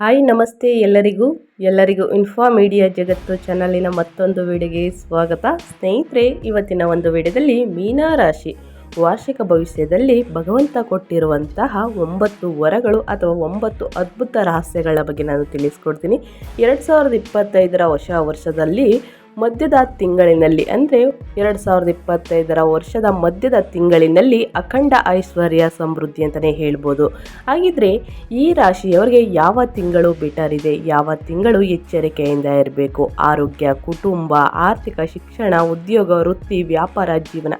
Hi, ನಮಸ್ತೆ ಎಲ್ಲರಿಗೂ. ಎಲ್ಲರಿಗೂ ಇನ್ಫಾ ಮೀಡಿಯಾ ಜಗತ್ತು ಚಾನಲಿನ ಮತ್ತೊಂದು ವಿಡಿಯೋಗೆ ಸ್ವಾಗತ. ಸ್ನೇಹಿತರೆ, ಇವತ್ತಿನ ಒಂದು ವಿಡಿಯೋದಲ್ಲಿ ಮೀನರಾಶಿ ವಾರ್ಷಿಕ ಭವಿಷ್ಯದಲ್ಲಿ ಭಗವಂತ ಕೊಟ್ಟಿರುವಂತಹ ಒಂಬತ್ತು ವರಗಳು ಅಥವಾ ಒಂಬತ್ತು ಅದ್ಭುತ ರಹಸ್ಯಗಳ ಬಗ್ಗೆ ನಾನು ತಿಳಿಸ್ಕೊಡ್ತೀನಿ. ಎರಡು ಸಾವಿರದ ಇಪ್ಪತ್ತೈದರ ಹೊಸ ವರ್ಷದಲ್ಲಿ ಮಧ್ಯದ ತಿಂಗಳಿನಲ್ಲಿ, ಅಂದರೆ ಎರಡು ಸಾವಿರದ ಇಪ್ಪತ್ತೈದರ ವರ್ಷದ ಮಧ್ಯದ ತಿಂಗಳಿನಲ್ಲಿ ಅಖಂಡ ಐಶ್ವರ್ಯ ಸಮೃದ್ಧಿ ಅಂತಲೇ ಹೇಳ್ಬೋದು. ಹಾಗಿದ್ರೆ ಈ ರಾಶಿಯವರಿಗೆ ಯಾವ ತಿಂಗಳು ಬೆಟರ್ ಇದೆ? ಯಾವ ತಿಂಗಳು ಎಚ್ಚರಿಕೆಯಿಂದ ಇರಬೇಕು? ಆರೋಗ್ಯ, ಕುಟುಂಬ, ಆರ್ಥಿಕ ಶಿಕ್ಷಣ, ಉದ್ಯೋಗ, ವೃತ್ತಿ, ವ್ಯಾಪಾರ, ಜೀವನ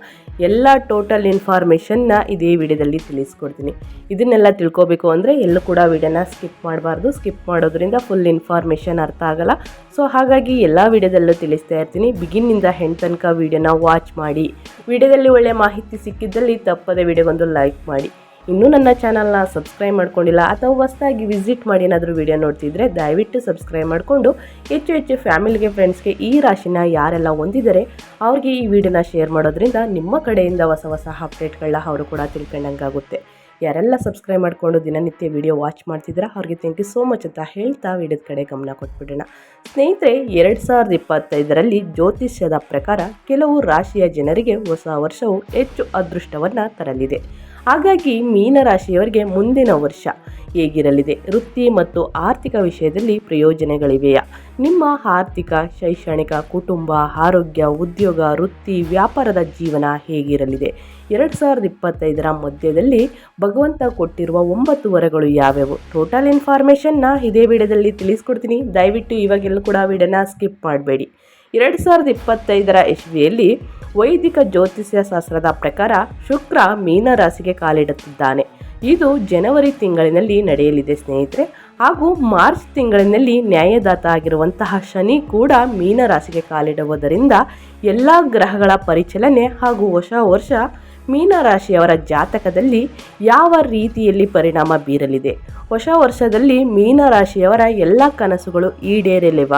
ಎಲ್ಲ ಟೋಟಲ್ ಇನ್ಫಾರ್ಮೇಷನ್ನ ಇದೇ ವಿಡಿಯೋದಲ್ಲಿ ತಿಳಿಸ್ಕೊಡ್ತೀನಿ. ಇದನ್ನೆಲ್ಲ ತಿಳ್ಕೊಬೇಕು ಅಂದರೆ ಎಲ್ಲೂ ಕೂಡ ವಿಡಿಯೋನ ಸ್ಕಿಪ್ ಮಾಡಬಾರ್ದು. ಸ್ಕಿಪ್ ಮಾಡೋದ್ರಿಂದ ಫುಲ್ ಇನ್ಫಾರ್ಮೇಷನ್ ಅರ್ಥ ಆಗಲ್ಲ. ಸೊ ಹಾಗಾಗಿ ಎಲ್ಲ ವಿಡಿಯೋದಲ್ಲೂ ತಿಳಿಸ್ತಾ ಇರ್ತೀನಿ. ಬಿಗಿನ್ನಿಂದ ಹೆಣ್ ತನಕ ವಿಡಿಯೋನ ವಾಚ್ ಮಾಡಿ. ವಿಡಿಯೋದಲ್ಲಿ ಒಳ್ಳೆಯ ಮಾಹಿತಿ ಸಿಕ್ಕಿದ್ದಲ್ಲಿ ತಪ್ಪದೆ ವಿಡಿಯೋಗೊಂದು ಲೈಕ್ ಮಾಡಿ. ಇನ್ನೂ ನನ್ನ ಚಾನಲ್ನ ಸಬ್ಸ್ಕ್ರೈಬ್ ಮಾಡ್ಕೊಂಡಿಲ್ಲ ಅಥವಾ ಹೊಸದಾಗಿ ವಿಸಿಟ್ ಮಾಡಿ ಏನಾದರೂ ವಿಡಿಯೋ ನೋಡ್ತಿದ್ರೆ ದಯವಿಟ್ಟು ಸಬ್ಸ್ಕ್ರೈಬ್ ಮಾಡಿಕೊಂಡು ಹೆಚ್ಚು ಹೆಚ್ಚು ಫ್ಯಾಮಿಲಿಗೆ ಫ್ರೆಂಡ್ಸ್ಗೆ ಈ ರಾಶಿನ ಯಾರೆಲ್ಲ ಹೊಂದಿದ್ದಾರೆ ಅವ್ರಿಗೆ ಈ ವಿಡಿಯೋನ ಶೇರ್ ಮಾಡೋದ್ರಿಂದ ನಿಮ್ಮ ಕಡೆಯಿಂದ ಹೊಸ ಹೊಸ ಅಪ್ಡೇಟ್ಗಳನ್ನ ಅವರು ಕೂಡ ತಿಳ್ಕೊಂಡಂಗಾಗುತ್ತೆ. ಯಾರೆಲ್ಲ ಸಬ್ಸ್ಕ್ರೈಬ್ ಮಾಡಿಕೊಂಡು ದಿನನಿತ್ಯ ವಿಡಿಯೋ ವಾಚ್ ಮಾಡ್ತಿದ್ರೆ ಅವ್ರಿಗೆ ಥ್ಯಾಂಕ್ ಯು ಸೋ ಮಚ್ ಅಂತ ಹೇಳ್ತಾ ವಿಡಿಯೋದ ಕಡೆ ಗಮನ ಕೊಟ್ಬಿಡೋಣ. ಸ್ನೇಹಿತರೆ, ಎರಡು ಸಾವಿರದ ಇಪ್ಪತ್ತೈದರಲ್ಲಿ ಜ್ಯೋತಿಷ್ಯದ ಪ್ರಕಾರ ಕೆಲವು ರಾಶಿಯ ಜನರಿಗೆ ಹೊಸ ವರ್ಷವು ಹೆಚ್ಚು ಅದೃಷ್ಟವನ್ನು ತರಲಿದೆ. ಹಾಗಾಗಿ ಮೀನರಾಶಿಯವರಿಗೆ ಮುಂದಿನ ವರ್ಷ ಹೇಗಿರಲಿದೆ? ವೃತ್ತಿ ಮತ್ತು ಆರ್ಥಿಕ ವಿಷಯದಲ್ಲಿ ಪ್ರಯೋಜನಗಳಿವೆಯಾ? ನಿಮ್ಮ ಆರ್ಥಿಕ, ಶೈಕ್ಷಣಿಕ, ಕುಟುಂಬ, ಆರೋಗ್ಯ, ಉದ್ಯೋಗ, ವೃತ್ತಿ, ವ್ಯಾಪಾರದ ಜೀವನ ಹೇಗಿರಲಿದೆ? ಎರಡು ಸಾವಿರದ ಇಪ್ಪತ್ತೈದರ ಮಧ್ಯದಲ್ಲಿ ಭಗವಂತ ಕೊಟ್ಟಿರುವ ಒಂಬತ್ತು ವರಗಳು ಯಾವ್ಯಾವು? ಟೋಟಲ್ ಇನ್ಫಾರ್ಮೇಷನ್ನ ಇದೇ ವಿಡಿಯೋದಲ್ಲಿ ತಿಳಿಸ್ಕೊಡ್ತೀನಿ. ದಯವಿಟ್ಟು ಇವಾಗೆಲ್ಲೂ ಕೂಡ ವಿಡಿಯೋನ ಸ್ಕಿಪ್ ಮಾಡಬೇಡಿ. ಎರಡು ಸಾವಿರದ ಇಪ್ಪತ್ತೈದರ ಇಸ್ವಿಯಲ್ಲಿ ವೈದಿಕ ಜ್ಯೋತಿಷ್ಯ ಶಾಸ್ತ್ರದ ಪ್ರಕಾರ ಶುಕ್ರ ಮೀನರಾಶಿಗೆ ಕಾಲಿಡುತ್ತಿದ್ದಾನೆ. ಇದು ಜನವರಿ ತಿಂಗಳಿನಲ್ಲಿ ನಡೆಯಲಿದೆ ಸ್ನೇಹಿತರೆ. ಹಾಗೂ ಮಾರ್ಚ್ ತಿಂಗಳಿನಲ್ಲಿ ನ್ಯಾಯದಾತ ಆಗಿರುವಂತಹ ಶನಿ ಕೂಡ ಮೀನರಾಶಿಗೆ ಕಾಲಿಡುವುದರಿಂದ ಎಲ್ಲ ಗ್ರಹಗಳ ಪರಿಚಲನೆ ಹಾಗೂ ಹೊಸ ವರ್ಷ ಮೀನರಾಶಿಯವರ ಜಾತಕದಲ್ಲಿ ಯಾವ ರೀತಿಯಲ್ಲಿ ಪರಿಣಾಮ ಬೀರಲಿದೆ? ಹೊಸ ವರ್ಷದಲ್ಲಿ ಮೀನರಾಶಿಯವರ ಎಲ್ಲ ಕನಸುಗಳು ಈಡೇರಲಿವ?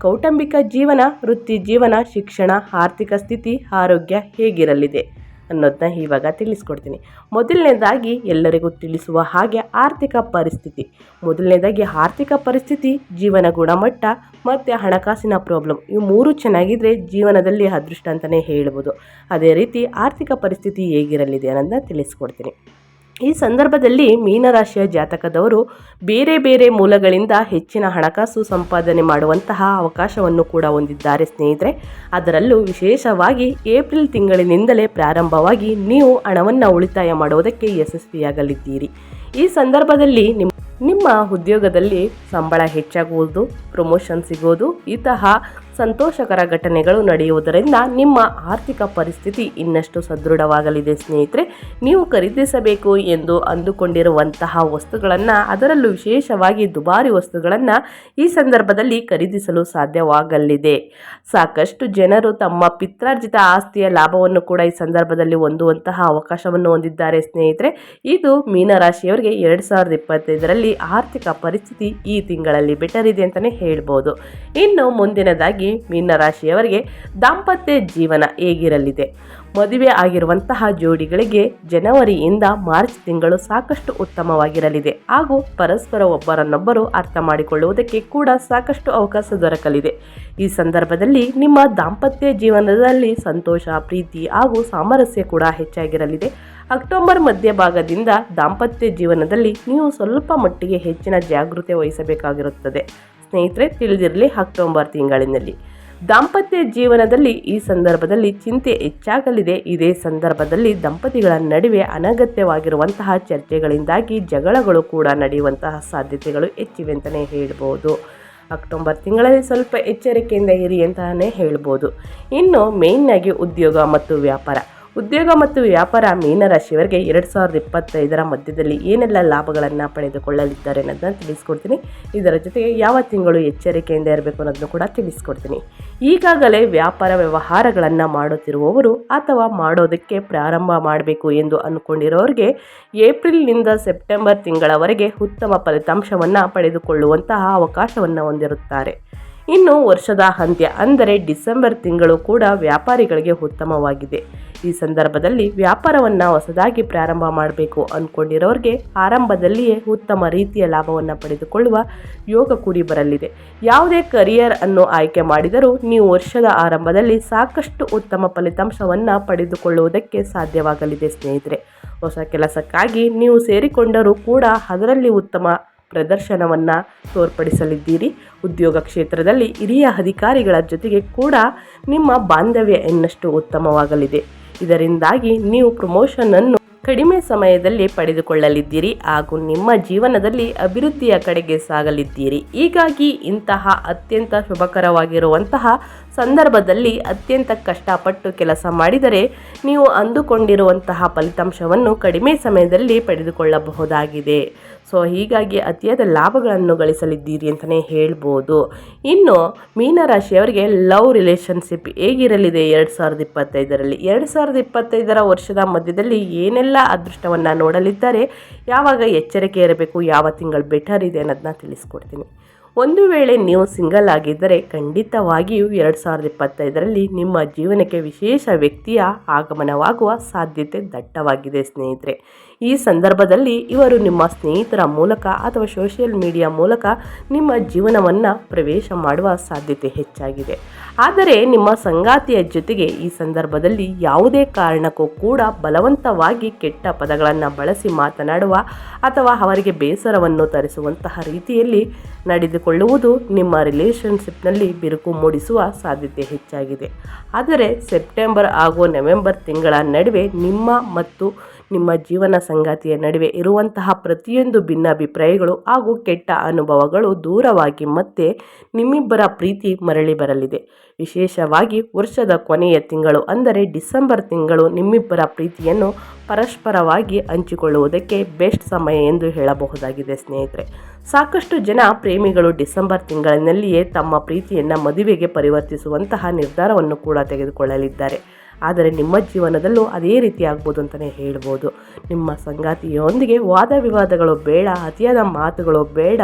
ಕೌಟುಂಬಿಕ ಜೀವನ, ವೃತ್ತಿ ಜೀವನ, ಶಿಕ್ಷಣ, ಆರ್ಥಿಕ ಸ್ಥಿತಿ, ಆರೋಗ್ಯ ಹೇಗಿರಲಿದೆ ಅನ್ನೋದನ್ನ ಇವಾಗ ತಿಳಿಸ್ಕೊಡ್ತೀನಿ. ಮೊದಲನೇದಾಗಿ ಎಲ್ಲರಿಗೂ ತಿಳಿಸುವ ಹಾಗೆ ಆರ್ಥಿಕ ಪರಿಸ್ಥಿತಿ. ಮೊದಲನೇದಾಗಿ ಆರ್ಥಿಕ ಪರಿಸ್ಥಿತಿ, ಜೀವನ ಗುಣಮಟ್ಟ ಮತ್ತು ಹಣಕಾಸಿನ ಪ್ರಾಬ್ಲಮ್ ಇವು ಮೂರು ಚೆನ್ನಾಗಿದ್ದರೆ ಜೀವನದಲ್ಲಿ ಅದೃಷ್ಟ ಅಂತಲೇ ಹೇಳ್ಬೋದು. ಅದೇ ರೀತಿ ಆರ್ಥಿಕ ಪರಿಸ್ಥಿತಿ ಹೇಗಿರಲಿದೆ ಅನ್ನೋದನ್ನ ತಿಳಿಸ್ಕೊಡ್ತೀನಿ. ಈ ಸಂದರ್ಭದಲ್ಲಿ ಮೀನರಾಶಿಯ ಜಾತಕದವರು ಬೇರೆ ಬೇರೆ ಮೂಲಗಳಿಂದ ಹೆಚ್ಚಿನ ಹಣಕಾಸು ಸಂಪಾದನೆ ಮಾಡುವಂತಹ ಅವಕಾಶವನ್ನು ಕೂಡ ಹೊಂದಿದ್ದಾರೆ ಸ್ನೇಹಿತರೆ. ಅದರಲ್ಲೂ ವಿಶೇಷವಾಗಿ ಏಪ್ರಿಲ್ ತಿಂಗಳಿನಿಂದಲೇ ಪ್ರಾರಂಭವಾಗಿ ನೀವು ಹಣವನ್ನು ಉಳಿತಾಯ ಮಾಡುವುದಕ್ಕೆ ಯಶಸ್ವಿಯಾಗಲಿದ್ದೀರಿ. ಈ ಸಂದರ್ಭದಲ್ಲಿ ನಿಮ್ಮ ನಿಮ್ಮ ಉದ್ಯೋಗದಲ್ಲಿ ಸಂಬಳ ಹೆಚ್ಚಾಗುವುದು ಪ್ರಮೋಷನ್ ಸಿಗೋದು, ಇಂತಹ ಸಂತೋಷಕರ ಘಟನೆಗಳು ನಡೆಯುವುದರಿಂದ ನಿಮ್ಮ ಆರ್ಥಿಕ ಪರಿಸ್ಥಿತಿ ಇನ್ನಷ್ಟು ಸದೃಢವಾಗಲಿದೆ ಸ್ನೇಹಿತರೆ. ನೀವು ಖರೀದಿಸಬೇಕು ಎಂದು ಅಂದುಕೊಂಡಿರುವಂತಹ ವಸ್ತುಗಳನ್ನು, ಅದರಲ್ಲೂ ವಿಶೇಷವಾಗಿ ದುಬಾರಿ ವಸ್ತುಗಳನ್ನು ಈ ಸಂದರ್ಭದಲ್ಲಿ ಖರೀದಿಸಲು ಸಾಧ್ಯವಾಗಲಿದೆ. ಸಾಕಷ್ಟು ಜನರು ತಮ್ಮ ಪಿತ್ರಾರ್ಜಿತ ಆಸ್ತಿಯ ಲಾಭವನ್ನು ಕೂಡ ಈ ಸಂದರ್ಭದಲ್ಲಿ ಹೊಂದುವಂತಹ ಅವಕಾಶವನ್ನು ಹೊಂದಿದ್ದಾರೆ ಸ್ನೇಹಿತರೆ. ಇದು ಮೀನರಾಶಿಯವರಿಗೆ ಎರಡು ಸಾವಿರದ ಇಪ್ಪತ್ತೈದರಲ್ಲಿ ಆರ್ಥಿಕ ಪರಿಸ್ಥಿತಿ ಈ ತಿಂಗಳಲ್ಲಿ ಬೆಟರ್ ಇದೆ ಅಂತಲೇ ಹೇಳ್ಬೋದು. ಇನ್ನು ಮುಂದಿನದಾಗಿ ಮೀನರಾಶಿಯವರಿಗೆ ದಾಂಪತ್ಯ ಜೀವನ ಹೇಗಿರಲಿದೆ? ಮದುವೆ ಆಗಿರುವಂತಹ ಜೋಡಿಗಳಿಗೆ ಜನವರಿಯಿಂದ ಮಾರ್ಚ್ ತಿಂಗಳು ಸಾಕಷ್ಟು ಉತ್ತಮವಾಗಿರಲಿದೆ. ಹಾಗೂ ಪರಸ್ಪರ ಒಬ್ಬರನ್ನೊಬ್ಬರು ಅರ್ಥ ಮಾಡಿಕೊಳ್ಳುವುದಕ್ಕೆ ಕೂಡ ಸಾಕಷ್ಟು ಅವಕಾಶ ದೊರಕಲಿದೆ. ಈ ಸಂದರ್ಭದಲ್ಲಿ ನಿಮ್ಮ ದಾಂಪತ್ಯ ಜೀವನದಲ್ಲಿ ಸಂತೋಷ, ಪ್ರೀತಿ ಹಾಗೂ ಸಾಮರಸ್ಯ ಕೂಡ ಹೆಚ್ಚಾಗಿರಲಿದೆ. ಅಕ್ಟೋಬರ್ ಮಧ್ಯಭಾಗದಿಂದ ದಾಂಪತ್ಯ ಜೀವನದಲ್ಲಿ ನೀವು ಸ್ವಲ್ಪ ಮಟ್ಟಿಗೆ ಹೆಚ್ಚಿನ ಜಾಗೃತಿ ವಹಿಸಬೇಕಾಗಿರುತ್ತದೆ. ಸ್ನೇಹಿತರೆ, ತಿಳಿದಿರಲಿ ಅಕ್ಟೋಬರ್ ತಿಂಗಳಿನಲ್ಲಿ. ದಾಂಪತ್ಯ ಜೀವನದಲ್ಲಿ ಈ ಸಂದರ್ಭದಲ್ಲಿ ಚಿಂತೆ ಹೆಚ್ಚಾಗಲಿದೆ. ಇದೇ ಸಂದರ್ಭದಲ್ಲಿ ದಂಪತಿಗಳ ನಡುವೆ ಅನಗತ್ಯವಾಗಿರುವಂತಹ ಚರ್ಚೆಗಳಿಂದಾಗಿ ಜಗಳಗಳು ಕೂಡ ನಡೆಯುವಂತಹ ಸಾಧ್ಯತೆಗಳು ಹೆಚ್ಚಿವೆ ಅಂತಲೇ ಹೇಳ್ಬೋದು. ಅಕ್ಟೋಬರ್ ತಿಂಗಳಲ್ಲಿ ಸ್ವಲ್ಪ ಎಚ್ಚರಿಕೆಯಿಂದ ಇರಿ ಅಂತಲೇ ಹೇಳ್ಬೋದು. ಇನ್ನು ಮೇಯ್ನಾಗಿ ಉದ್ಯೋಗ ಮತ್ತು ವ್ಯಾಪಾರ. ಉದ್ಯೋಗ ಮತ್ತು ವ್ಯಾಪಾರ ಮೀನರಾಶಿಯವರಿಗೆ ಎರಡು ಸಾವಿರದ ಇಪ್ಪತ್ತೈದರ ಮಧ್ಯದಲ್ಲಿ ಏನೆಲ್ಲ ಲಾಭಗಳನ್ನು ಪಡೆದುಕೊಳ್ಳಲಿದ್ದಾರೆ ಅನ್ನೋದನ್ನ ತಿಳಿಸ್ಕೊಡ್ತೀನಿ. ಇದರ ಜೊತೆಗೆ ಯಾವ ತಿಂಗಳು ಎಚ್ಚರಿಕೆಯಿಂದ ಇರಬೇಕು ಅನ್ನೋದನ್ನು ಕೂಡ ತಿಳಿಸ್ಕೊಡ್ತೀನಿ. ಈಗಾಗಲೇ ವ್ಯಾಪಾರ ವ್ಯವಹಾರಗಳನ್ನು ಮಾಡುತ್ತಿರುವವರು ಅಥವಾ ಮಾಡೋದಕ್ಕೆ ಪ್ರಾರಂಭ ಮಾಡಬೇಕು ಎಂದು ಅಂದ್ಕೊಂಡಿರೋರಿಗೆ ಏಪ್ರಿಲ್ನಿಂದ ಸೆಪ್ಟೆಂಬರ್ ತಿಂಗಳವರೆಗೆ ಉತ್ತಮ ಫಲಿತಾಂಶವನ್ನು ಪಡೆದುಕೊಳ್ಳುವಂತಹ ಅವಕಾಶವನ್ನು ಹೊಂದಿರುತ್ತಾರೆ. ಇನ್ನು ವರ್ಷದ ಅಂತ್ಯ, ಅಂದರೆ ಡಿಸೆಂಬರ್ ತಿಂಗಳು ಕೂಡ ವ್ಯಾಪಾರಿಗಳಿಗೆ ಉತ್ತಮವಾಗಿದೆ. ಈ ಸಂದರ್ಭದಲ್ಲಿ ವ್ಯಾಪಾರವನ್ನು ಹೊಸದಾಗಿ ಪ್ರಾರಂಭ ಮಾಡಬೇಕು ಅಂದ್ಕೊಂಡಿರೋರಿಗೆ ಆರಂಭದಲ್ಲಿಯೇ ಉತ್ತಮ ರೀತಿಯ ಲಾಭವನ್ನು ಪಡೆದುಕೊಳ್ಳುವ ಯೋಗ ಕೂಡಿ ಬರಲಿದೆ. ಯಾವುದೇ ಕರಿಯರ್ ಅನ್ನು ಆಯ್ಕೆ ಮಾಡಿದರೂ ನೀವು ವರ್ಷದ ಆರಂಭದಲ್ಲಿ ಸಾಕಷ್ಟು ಉತ್ತಮ ಫಲಿತಾಂಶವನ್ನು ಪಡೆದುಕೊಳ್ಳುವುದಕ್ಕೆ ಸಾಧ್ಯವಾಗಲಿದೆ ಸ್ನೇಹಿತರೆ. ಹೊಸ ಕೆಲಸಕ್ಕಾಗಿ ನೀವು ಸೇರಿಕೊಂಡರೂ ಕೂಡ ಅದರಲ್ಲಿ ಉತ್ತಮ ಪ್ರದರ್ಶನವನ್ನು ತೋರ್ಪಡಿಸಲಿದ್ದೀರಿ. ಉದ್ಯೋಗ ಕ್ಷೇತ್ರದಲ್ಲಿ ಹಿರಿಯ ಅಧಿಕಾರಿಗಳ ಜೊತೆಗೆ ಕೂಡ ನಿಮ್ಮ ಬಾಂಧವ್ಯ ಇನ್ನಷ್ಟು ಉತ್ತಮವಾಗಲಿದೆ. ಇದರಿಂದಾಗಿ ನೀವು ಪ್ರಮೋಷನನ್ನು ಕಡಿಮೆ ಸಮಯದಲ್ಲಿ ಪಡೆದುಕೊಳ್ಳಲಿದ್ದೀರಿ ಹಾಗೂ ನಿಮ್ಮ ಜೀವನದಲ್ಲಿ ಅಭಿವೃದ್ಧಿಯ ಕಡೆಗೆ ಸಾಗಲಿದ್ದೀರಿ. ಹೀಗಾಗಿ ಇಂತಹ ಅತ್ಯಂತ ಶುಭಕರವಾಗಿರುವಂತಹ ಸಂದರ್ಭದಲ್ಲಿ ಅತ್ಯಂತ ಕಷ್ಟಪಟ್ಟು ಕೆಲಸ ಮಾಡಿದರೆ ನೀವು ಅಂದುಕೊಂಡಿರುವಂತಹ ಫಲಿತಾಂಶವನ್ನು ಕಡಿಮೆ ಸಮಯದಲ್ಲಿ ಪಡೆದುಕೊಳ್ಳಬಹುದಾಗಿದೆ. ಸೊ, ಹೀಗಾಗಿ ಅತಿಯಾದ ಲಾಭಗಳನ್ನು ಗಳಿಸಲಿದ್ದೀರಿ ಅಂತಲೇ ಹೇಳ್ಬೋದು. ಇನ್ನು ಮೀನರಾಶಿಯವರಿಗೆ ಲವ್ ರಿಲೇಷನ್ಶಿಪ್ ಹೇಗಿರಲಿದೆ ಎರಡು ಸಾವಿರದ ಇಪ್ಪತ್ತೈದರಲ್ಲಿ? ಎರಡು ಸಾವಿರದ ಇಪ್ಪತ್ತೈದರ ವರ್ಷದ ಮಧ್ಯದಲ್ಲಿ ಏನೆಲ್ಲ ಅದೃಷ್ಟವನ್ನು ನೋಡಲಿದ್ದಾರೆ? ಯಾವಾಗ ಎಚ್ಚರಿಕೆ ಇರಬೇಕು? ಯಾವ ತಿಂಗಳು ಬೆಟರ್ ಇದೆ ಅನ್ನೋದನ್ನ ತಿಳಿಸ್ಕೊಡ್ತೀನಿ. ಒಂದು ವೇಳೆ ನೀವು ಸಿಂಗಲ್ ಆಗಿದ್ದರೆ ಖಂಡಿತವಾಗಿಯೂ ಎರಡು ಸಾವಿರದ ಇಪ್ಪತ್ತೈದರಲ್ಲಿ ನಿಮ್ಮ ಜೀವನಕ್ಕೆ ವಿಶೇಷ ವ್ಯಕ್ತಿಯ ಆಗಮನವಾಗುವ ಸಾಧ್ಯತೆ ದಟ್ಟವಾಗಿದೆ ಸ್ನೇಹಿತರೆ. ಈ ಸಂದರ್ಭದಲ್ಲಿ ಇವರು ನಿಮ್ಮ ಸ್ನೇಹಿತರ ಮೂಲಕ ಅಥವಾ ಸೋಷಿಯಲ್ ಮೀಡಿಯಾ ಮೂಲಕ ನಿಮ್ಮ ಜೀವನವನ್ನು ಪ್ರವೇಶ ಮಾಡುವ ಸಾಧ್ಯತೆ ಹೆಚ್ಚಾಗಿದೆ. ಆದರೆ ನಿಮ್ಮ ಸಂಗಾತಿಯ ಜೊತೆಗೆ ಈ ಸಂದರ್ಭದಲ್ಲಿ ಯಾವುದೇ ಕಾರಣಕ್ಕೂ ಕೂಡ ಬಲವಂತವಾಗಿ ಕೆಟ್ಟ ಪದಗಳನ್ನು ಬಳಸಿ ಮಾತನಾಡುವ ಅಥವಾ ಅವರಿಗೆ ಬೇಸರವನ್ನು ತರಿಸುವಂತಹ ರೀತಿಯಲ್ಲಿ ನಡೆದುಕೊಳ್ಳುವುದು ನಿಮ್ಮ ರಿಲೇಷನ್ಶಿಪ್ನಲ್ಲಿ ಬಿರುಕು ಮೂಡಿಸುವ ಸಾಧ್ಯತೆ ಹೆಚ್ಚಾಗಿದೆ. ಆದರೆ ಸೆಪ್ಟೆಂಬರ್ ಹಾಗೂ ನವೆಂಬರ್ ತಿಂಗಳ ನಡುವೆ ನಿಮ್ಮ ಮತ್ತು ನಿಮ್ಮ ಜೀವನ ಸಂಗಾತಿಯ ನಡುವೆ ಇರುವಂತಹ ಪ್ರತಿಯೊಂದು ಭಿನ್ನಾಭಿಪ್ರಾಯಗಳು ಹಾಗೂ ಕೆಟ್ಟ ಅನುಭವಗಳು ದೂರವಾಗಿ ಮತ್ತೆ ನಿಮ್ಮಿಬ್ಬರ ಪ್ರೀತಿ ಮರಳಿ ಬರಲಿದೆ. ವಿಶೇಷವಾಗಿ ವರ್ಷದ ಕೊನೆಯ ತಿಂಗಳು ಅಂದರೆ ಡಿಸೆಂಬರ್ ತಿಂಗಳು ನಿಮ್ಮಿಬ್ಬರ ಪ್ರೀತಿಯನ್ನು ಪರಸ್ಪರವಾಗಿ ಹಂಚಿಕೊಳ್ಳುವುದಕ್ಕೆ ಬೆಸ್ಟ್ ಸಮಯ ಎಂದು ಹೇಳಬಹುದಾಗಿದೆ ಸ್ನೇಹಿತರೆ. ಸಾಕಷ್ಟು ಜನ ಪ್ರೇಮಿಗಳು ಡಿಸೆಂಬರ್ ತಿಂಗಳಿನಲ್ಲಿಯೇ ತಮ್ಮ ಪ್ರೀತಿಯನ್ನು ಮದುವೆಗೆ ಪರಿವರ್ತಿಸುವಂತಹ ನಿರ್ಧಾರವನ್ನು ಕೂಡ ತೆಗೆದುಕೊಳ್ಳಲಿದ್ದಾರೆ. ಆದರೆ ನಿಮ್ಮ ಜೀವನದಲ್ಲೂ ಅದೇ ರೀತಿ ಆಗ್ಬೋದು ಅಂತಲೇ ಹೇಳ್ಬೋದು. ನಿಮ್ಮ ಸಂಗಾತಿಯೊಂದಿಗೆ ವಾದ ವಿವಾದಗಳು ಬೇಡ, ಅತಿಯಾದ ಮಾತುಗಳು ಬೇಡ,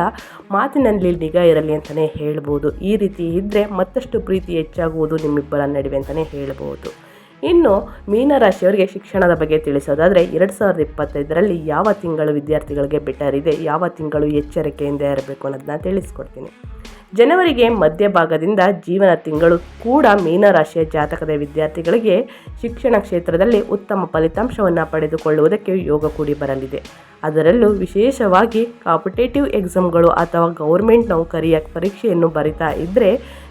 ಮಾತಿನಲ್ಲಿ ನಿಗಾ ಇರಲಿ ಅಂತಲೇ ಹೇಳ್ಬೋದು. ಈ ರೀತಿ ಇದ್ದರೆ ಮತ್ತಷ್ಟು ಪ್ರೀತಿ ಹೆಚ್ಚಾಗುವುದು ನಿಮ್ಮಿಬ್ಬರ ನಡುವೆ ಅಂತಲೇ ಹೇಳ್ಬೋದು. ಇನ್ನು ಮೀನರಾಶಿಯವರಿಗೆ ಶಿಕ್ಷಣದ ಬಗ್ಗೆ ತಿಳಿಸೋದಾದರೆ, ಎರಡು ಸಾವಿರದ ಇಪ್ಪತ್ತೈದರಲ್ಲಿ ಯಾವ ತಿಂಗಳು ವಿದ್ಯಾರ್ಥಿಗಳಿಗೆ ಬೆಟರ್ ಇದೆ, ಯಾವ ತಿಂಗಳು ಎಚ್ಚರಿಕೆಯಿಂದ ಇರಬೇಕು ಅನ್ನೋದನ್ನ ತಿಳಿಸ್ಕೊಡ್ತೀನಿ. ಜನವರಿಗೆ ಮಧ್ಯಭಾಗದಿಂದ ಜೀವನ ತಿಂಗಳು ಕೂಡ ಮೀನರಾಶಿಯ ಜಾತಕದ ವಿದ್ಯಾರ್ಥಿಗಳಿಗೆ ಶಿಕ್ಷಣ ಕ್ಷೇತ್ರದಲ್ಲಿ ಉತ್ತಮ ಫಲಿತಾಂಶವನ್ನು ಪಡೆದುಕೊಳ್ಳುವುದಕ್ಕೆ ಯೋಗ ಕೂಡಿ ಬರಲಿದೆ. ಅದರಲ್ಲೂ ವಿಶೇಷವಾಗಿ ಕಾಂಪಿಟೇಟಿವ್ ಎಕ್ಸಾಮ್ಗಳು ಅಥವಾ ಗೌರ್ಮೆಂಟ್ ನೌಕರಿಯ ಪರೀಕ್ಷೆಯನ್ನು ಬರಿತಾ ಇದ್ದರೆ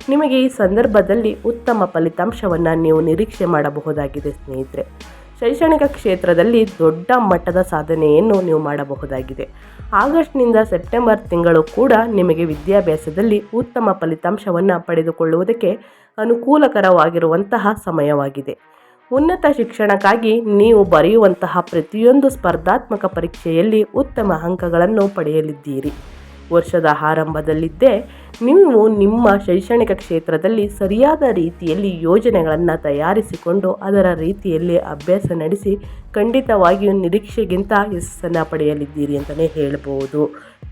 ನಿಮಗೆ ಈ ಸಂದರ್ಭದಲ್ಲಿ ಉತ್ತಮ ಫಲಿತಾಂಶವನ್ನು ನೀವು ನಿರೀಕ್ಷೆ ಮಾಡಬಹುದಾಗಿದೆ ಸ್ನೇಹಿತರೆ. ಶೈಕ್ಷಣಿಕ ಕ್ಷೇತ್ರದಲ್ಲಿ ದೊಡ್ಡ ಮಟ್ಟದ ಸಾಧನೆಯನ್ನು ನೀವು ಮಾಡಬಹುದಾಗಿದೆ. ಆಗಸ್ಟ್ನಿಂದ ಸೆಪ್ಟೆಂಬರ್ ತಿಂಗಳು ಕೂಡ ನಿಮಗೆ ವಿದ್ಯಾಭ್ಯಾಸದಲ್ಲಿ ಉತ್ತಮ ಫಲಿತಾಂಶವನ್ನು ಪಡೆದುಕೊಳ್ಳುವುದಕ್ಕೆ ಅನುಕೂಲಕರವಾಗಿರುವಂತಹ ಸಮಯವಾಗಿದೆ. ಉನ್ನತ ಶಿಕ್ಷಣಕ್ಕಾಗಿ ನೀವು ಬರೆಯುವಂತಹ ಪ್ರತಿಯೊಂದು ಸ್ಪರ್ಧಾತ್ಮಕ ಪರೀಕ್ಷೆಯಲ್ಲಿ ಉತ್ತಮ ಅಂಕಗಳನ್ನು ಪಡೆಯಲಿದ್ದೀರಿ. ವರ್ಷದ ಆರಂಭದಲ್ಲಿದ್ದೇ ನೀವು ನಿಮ್ಮ ಶೈಕ್ಷಣಿಕ ಕ್ಷೇತ್ರದಲ್ಲಿ ಸರಿಯಾದ ರೀತಿಯಲ್ಲಿ ಯೋಜನೆಗಳನ್ನು ತಯಾರಿಸಿಕೊಂಡು ಅದರ ರೀತಿಯಲ್ಲಿ ಅಭ್ಯಾಸ ನಡೆಸಿ ಖಂಡಿತವಾಗಿಯೂ ನಿರೀಕ್ಷೆಗಿಂತ ಯಶಸ್ಸನ್ನು ಪಡೆಯಲಿದ್ದೀರಿ ಅಂತಲೇ ಹೇಳ್ಬೋದು.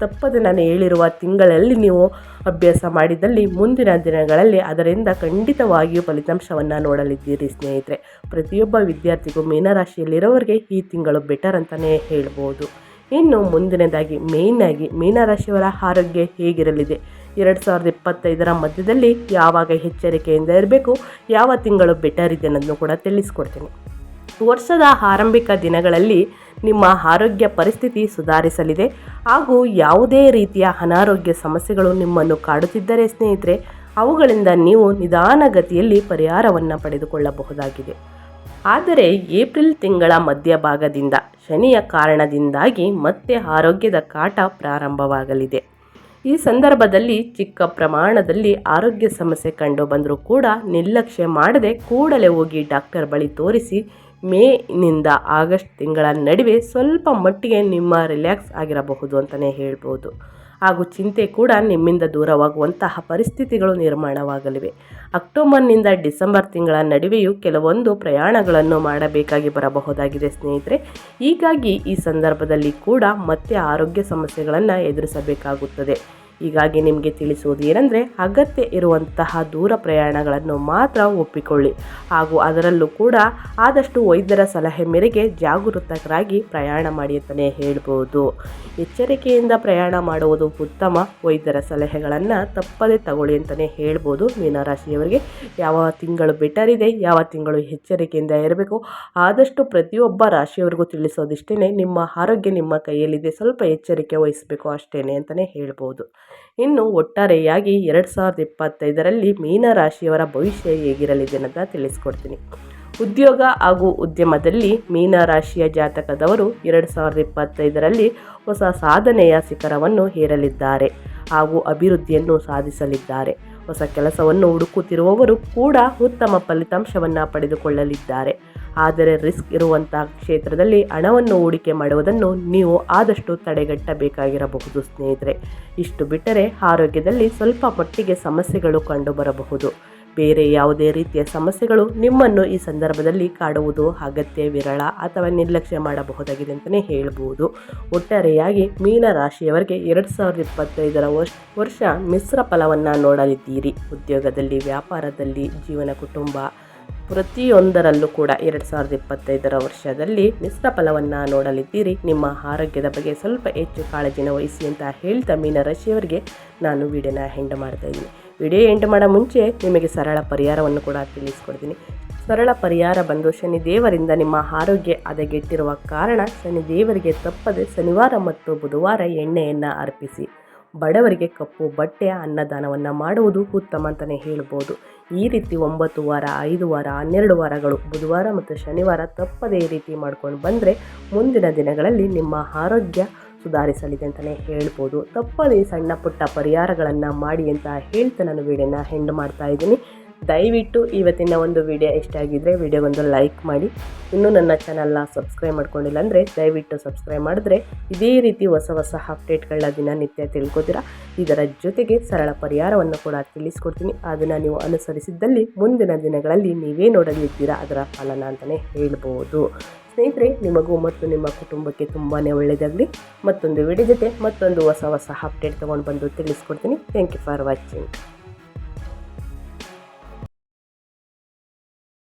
ತಪ್ಪದೆ ನಾನು ಹೇಳಿರುವ ತಿಂಗಳಲ್ಲಿ ನೀವು ಅಭ್ಯಾಸ ಮಾಡಿದಲ್ಲಿ ಮುಂದಿನ ದಿನಗಳಲ್ಲಿ ಅದರಿಂದ ಖಂಡಿತವಾಗಿಯೂ ಫಲಿತಾಂಶವನ್ನು ನೋಡಲಿದ್ದೀರಿ ಸ್ನೇಹಿತರೆ. ಪ್ರತಿಯೊಬ್ಬ ವಿದ್ಯಾರ್ಥಿಗೂ ಮೀನರಾಶಿಯಲ್ಲಿರೋರಿಗೆ ಈ ತಿಂಗಳು ಬೆಟರ್ ಅಂತಲೇ ಹೇಳ್ಬೋದು. ಇನ್ನು ಮುಂದಿನದಾಗಿ ಮೇಯ್ನಾಗಿ ಮೀನರಾಶಿಯವರ ಆರೋಗ್ಯ ಹೇಗಿರಲಿದೆ? ಎರಡು ಸಾವಿರದ ಇಪ್ಪತ್ತೈದರ ಮಧ್ಯದಲ್ಲಿ ಯಾವಾಗ ಎಚ್ಚರಿಕೆಯಿಂದ ಇರಬೇಕು, ಯಾವ ತಿಂಗಳು ಬೆಟರ್ ಇದೆ ಅನ್ನೋದನ್ನು ಕೂಡ ತಿಳಿಸ್ಕೊಡ್ತೀನಿ. ವರ್ಷದ ಆರಂಭಿಕ ದಿನಗಳಲ್ಲಿ ನಿಮ್ಮ ಆರೋಗ್ಯ ಪರಿಸ್ಥಿತಿ ಸುಧಾರಿಸಲಿದೆ ಹಾಗೂ ಯಾವುದೇ ರೀತಿಯ ಅನಾರೋಗ್ಯ ಸಮಸ್ಯೆಗಳು ನಿಮ್ಮನ್ನು ಕಾಡುತ್ತಿದ್ದರೆ ಸ್ನೇಹಿತರೆ, ಅವುಗಳಿಂದ ನೀವು ನಿಧಾನಗತಿಯಲ್ಲಿ ಪರಿಹಾರವನ್ನು ಪಡೆದುಕೊಳ್ಳಬಹುದಾಗಿದೆ. ಆದರೆ ಏಪ್ರಿಲ್ ತಿಂಗಳ ಮಧ್ಯಭಾಗದಿಂದ ಶನಿಯ ಕಾರಣದಿಂದಾಗಿ ಮತ್ತೆ ಆರೋಗ್ಯದ ಕಾಟ ಪ್ರಾರಂಭವಾಗಲಿದೆ. ಈ ಸಂದರ್ಭದಲ್ಲಿ ಚಿಕ್ಕ ಪ್ರಮಾಣದಲ್ಲಿ ಆರೋಗ್ಯ ಸಮಸ್ಯೆ ಕಂಡು ಬಂದರೂ ಕೂಡ ನಿರ್ಲಕ್ಷ್ಯ ಮಾಡದೆ ಕೂಡಲೇ ಹೋಗಿ ಡಾಕ್ಟರ್ ಬಳಿ ತೋರಿಸಿ ಮೇನಿಂದ ಆಗಸ್ಟ್ ತಿಂಗಳ ನಡುವೆ ಸ್ವಲ್ಪ ಮಟ್ಟಿಗೆ ನಿಮ್ಮ ರಿಲ್ಯಾಕ್ಸ್ ಆಗಿರಬಹುದು ಅಂತಲೇ ಹೇಳ್ಬೋದು. ಹಾಗೂ ಚಿಂತೆ ಕೂಡ ನಿಮ್ಮಿಂದ ದೂರವಾಗುವಂತಹ ಪರಿಸ್ಥಿತಿಗಳು ನಿರ್ಮಾಣವಾಗಲಿವೆ. ಅಕ್ಟೋಬರ್ನಿಂದ ಡಿಸೆಂಬರ್ ತಿಂಗಳ ನಡುವೆಯೂ ಕೆಲವೊಂದು ಪ್ರಯಾಣಗಳನ್ನು ಮಾಡಬೇಕಾಗಿ ಬರಬಹುದಾಗಿದೆ ಸ್ನೇಹಿತರೆ. ಹೀಗಾಗಿ ಈ ಸಂದರ್ಭದಲ್ಲಿ ಕೂಡ ಮತ್ತೆ ಆರೋಗ್ಯ ಸಮಸ್ಯೆಗಳನ್ನು ಎದುರಿಸಬೇಕಾಗುತ್ತದೆ. ಹೀಗಾಗಿ ನಿಮಗೆ ತಿಳಿಸುವುದು ಏನಂದರೆ, ಅಗತ್ಯ ಇರುವಂತಹ ದೂರ ಪ್ರಯಾಣಗಳನ್ನು ಮಾತ್ರ ಒಪ್ಪಿಕೊಳ್ಳಿ. ಹಾಗೂ ಅದರಲ್ಲೂ ಕೂಡ ಆದಷ್ಟು ವೈದ್ಯರ ಸಲಹೆ ಮೇರೆಗೆ ಜಾಗೃತರಾಗಿ ಪ್ರಯಾಣ ಮಾಡಿ ಅಂತಲೇ ಹೇಳ್ಬೋದು. ಎಚ್ಚರಿಕೆಯಿಂದ ಪ್ರಯಾಣ ಮಾಡುವುದು ಉತ್ತಮ. ವೈದ್ಯರ ಸಲಹೆಗಳನ್ನು ತಪ್ಪದೇ ತಗೊಳ್ಳಿ ಅಂತಲೇ ಹೇಳ್ಬೋದು ಮೀನರಾಶಿಯವರಿಗೆ. ಯಾವ ತಿಂಗಳು ಬೆಟರ್ ಇದೆ, ಯಾವ ತಿಂಗಳು ಎಚ್ಚರಿಕೆಯಿಂದ ಇರಬೇಕು, ಆದಷ್ಟು ಪ್ರತಿಯೊಬ್ಬ ರಾಶಿಯವರಿಗೂ ತಿಳಿಸೋದಿಷ್ಟೇ ನಿಮ್ಮ ಆರೋಗ್ಯ ನಿಮ್ಮ ಕೈಯಲ್ಲಿದೆ, ಸ್ವಲ್ಪ ಎಚ್ಚರಿಕೆ ವಹಿಸಬೇಕು ಅಷ್ಟೇ ಅಂತಲೇ ಹೇಳ್ಬೋದು. ಇನ್ನು ಒಟ್ಟಾರೆಯಾಗಿ ಎರಡು ಸಾವಿರದ ಇಪ್ಪತ್ತೈದರಲ್ಲಿ ಮೀನರಾಶಿಯವರ ಭವಿಷ್ಯ ಹೇಗಿರಲಿದೆ ಅಂತ ತಿಳಿಸ್ಕೊಡ್ತೀನಿ. ಉದ್ಯೋಗ ಹಾಗೂ ಉದ್ಯಮದಲ್ಲಿ ಮೀನರಾಶಿಯ ಜಾತಕದವರು ಎರಡು ಸಾವಿರದ ಇಪ್ಪತ್ತೈದರಲ್ಲಿ ಹೊಸ ಸಾಧನೆಯ ಶಿಖರವನ್ನು ಏರಲಿದ್ದಾರೆ ಹಾಗೂ ಅಭಿವೃದ್ಧಿಯನ್ನು ಸಾಧಿಸಲಿದ್ದಾರೆ. ಹೊಸ ಕೆಲಸವನ್ನು ಹುಡುಕುತ್ತಿರುವವರು ಕೂಡ ಉತ್ತಮ ಫಲಿತಾಂಶವನ್ನು ಪಡೆದುಕೊಳ್ಳಲಿದ್ದಾರೆ. ಆದರೆ ರಿಸ್ಕ್ ಇರುವಂತಹ ಕ್ಷೇತ್ರದಲ್ಲಿ ಹಣವನ್ನು ಹೂಡಿಕೆ ಮಾಡುವುದನ್ನು ನೀವು ಆದಷ್ಟು ತಡೆಗಟ್ಟಬೇಕಾಗಿರಬಹುದು ಸ್ನೇಹಿತರೆ. ಇಷ್ಟು ಬಿಟ್ಟರೆ ಆರೋಗ್ಯದಲ್ಲಿ ಸ್ವಲ್ಪ ಮಟ್ಟಿಗೆ ಸಮಸ್ಯೆಗಳು ಕಂಡುಬರಬಹುದು. ಬೇರೆ ಯಾವುದೇ ರೀತಿಯ ಸಮಸ್ಯೆಗಳು ನಿಮ್ಮನ್ನು ಈ ಸಂದರ್ಭದಲ್ಲಿ ಕಾಡುವುದು ಅಗತ್ಯ, ವಿರಳ ಅಥವಾ ನಿರ್ಲಕ್ಷ್ಯ ಮಾಡಬಹುದಾಗಿದೆ ಅಂತಲೇ ಹೇಳ್ಬೋದು. ಒಟ್ಟಾರೆಯಾಗಿ ಮೀನ ರಾಶಿಯವರಿಗೆ ಎರಡು ಸಾವಿರದ ಇಪ್ಪತ್ತೈದರ ವರ್ಷ ವರ್ಷ ಮಿಶ್ರ ಫಲವನ್ನು ನೋಡಲಿದ್ದೀರಿ. ಉದ್ಯೋಗದಲ್ಲಿ, ವ್ಯಾಪಾರದಲ್ಲಿ, ಜೀವನ ಕುಟುಂಬ ಪ್ರತಿಯೊಂದರಲ್ಲೂ ಕೂಡ ಎರಡು ಸಾವಿರದ ಇಪ್ಪತ್ತೈದರ ವರ್ಷದಲ್ಲಿ ಮಿಶ್ರ ಫಲವನ್ನು ನೋಡಲಿದ್ದೀರಿ. ನಿಮ್ಮ ಆರೋಗ್ಯದ ಬಗ್ಗೆ ಸ್ವಲ್ಪ ಹೆಚ್ಚು ಕಾಳಜಿನ ವಹಿಸಿ ಅಂತ ಹೇಳ್ತಾ ಮೀನ ರಾಶಿಯವರಿಗೆ ನಾನು ವಿಡಿಯೋನ ಹೆಂಡ್ ಮಾಡ್ತಾ ಇದ್ದೀನಿ. ವಿಡಿಯೋ ಎಂಟು ಮಾಡೋ ಮುಂಚೆ ನಿಮಗೆ ಸರಳ ಪರಿಹಾರವನ್ನು ಕೂಡ ತಿಳಿಸ್ಕೊಡ್ತೀನಿ. ಸರಳ ಪರಿಹಾರ ಬಂದು ಶನಿ ದೇವರಿಂದ ನಿಮ್ಮ ಆರೋಗ್ಯ ಹದಗೆಟ್ಟಿರುವ ಕಾರಣ ಶನಿ ದೇವರಿಗೆ ತಪ್ಪದೆ ಶನಿವಾರ ಮತ್ತು ಬುಧವಾರ ಎಣ್ಣೆಯನ್ನು ಅರ್ಪಿಸಿ. ಬಡವರಿಗೆ ಕಪ್ಪು ಬಟ್ಟೆ, ಅನ್ನದಾನವನ್ನು ಮಾಡುವುದು ಉತ್ತಮ ಅಂತಲೇ ಹೇಳ್ಬೋದು. ಈ ರೀತಿ ಒಂಬತ್ತು ವಾರ, ಐದು ವಾರ, ಹನ್ನೆರಡು ವಾರಗಳು ಬುಧವಾರ ಮತ್ತು ಶನಿವಾರ ತಪ್ಪದೇ ರೀತಿ ಮಾಡ್ಕೊಂಡು ಬಂದರೆ ಮುಂದಿನ ದಿನಗಳಲ್ಲಿ ನಿಮ್ಮ ಆರೋಗ್ಯ ಸುಧಾರಿಸಲಿದೆ ಅಂತಲೇ ಹೇಳ್ಬೋದು. ತಪ್ಪದೇ ಸಣ್ಣ ಪುಟ್ಟ ಪರಿಹಾರಗಳನ್ನು ಮಾಡಿ ಅಂತ ಹೇಳ್ತಾ ನಾನು ವೀಡಿಯೋನ ಹೆಂಡ್ ಮಾಡ್ತಾ ಇದ್ದೀನಿ. ದಯವಿಟ್ಟು ಇವತ್ತಿನ ಒಂದು ವಿಡಿಯೋ ಇಷ್ಟ ಆಗಿದ್ದರೆ ವಿಡಿಯೋಗೊಂದು ಲೈಕ್ ಮಾಡಿ. ಇನ್ನೂ ನನ್ನ ಚಾನಲ್ನ ಸಬ್ಸ್ಕ್ರೈಬ್ ಮಾಡ್ಕೊಂಡಿಲ್ಲ ಅಂದರೆ ದಯವಿಟ್ಟು ಸಬ್ಸ್ಕ್ರೈಬ್ ಮಾಡಿದ್ರೆ ಇದೇ ರೀತಿ ಹೊಸ ಹೊಸ ಅಪ್ಡೇಟ್ಗಳನ್ನ ದಿನನಿತ್ಯ ತಿಳ್ಕೊತೀರಾ? ಇದರ ಜೊತೆಗೆ ಸರಳ ಪರಿಹಾರವನ್ನು ಕೂಡ ತಿಳಿಸ್ಕೊಡ್ತೀನಿ. ಅದನ್ನು ನೀವು ಅನುಸರಿಸಿದ್ದಲ್ಲಿ ಮುಂದಿನ ದಿನಗಳಲ್ಲಿ ನೀವೇ ನೋಡಲಿದ್ದೀರಾ ಅದರ ಫಲನ ಅಂತಲೇ ಹೇಳ್ಬೋದು. ಸ್ನೇಹಿತರೆ, ನಿಮಗೂ ಮತ್ತು ನಿಮ್ಮ ಕುಟುಂಬಕ್ಕೆ ತುಂಬಾ ಒಳ್ಳೆಯದಾಗಲಿ. ಮತ್ತೊಂದು ವಿಡಿಯೋ ಜೊತೆ ಮತ್ತೊಂದು ಹೊಸ ಹೊಸ ಅಪ್ಡೇಟ್ ತೊಗೊಂಡು ಬಂದು ತಿಳಿಸ್ಕೊಡ್ತೀನಿ. Thank you for watching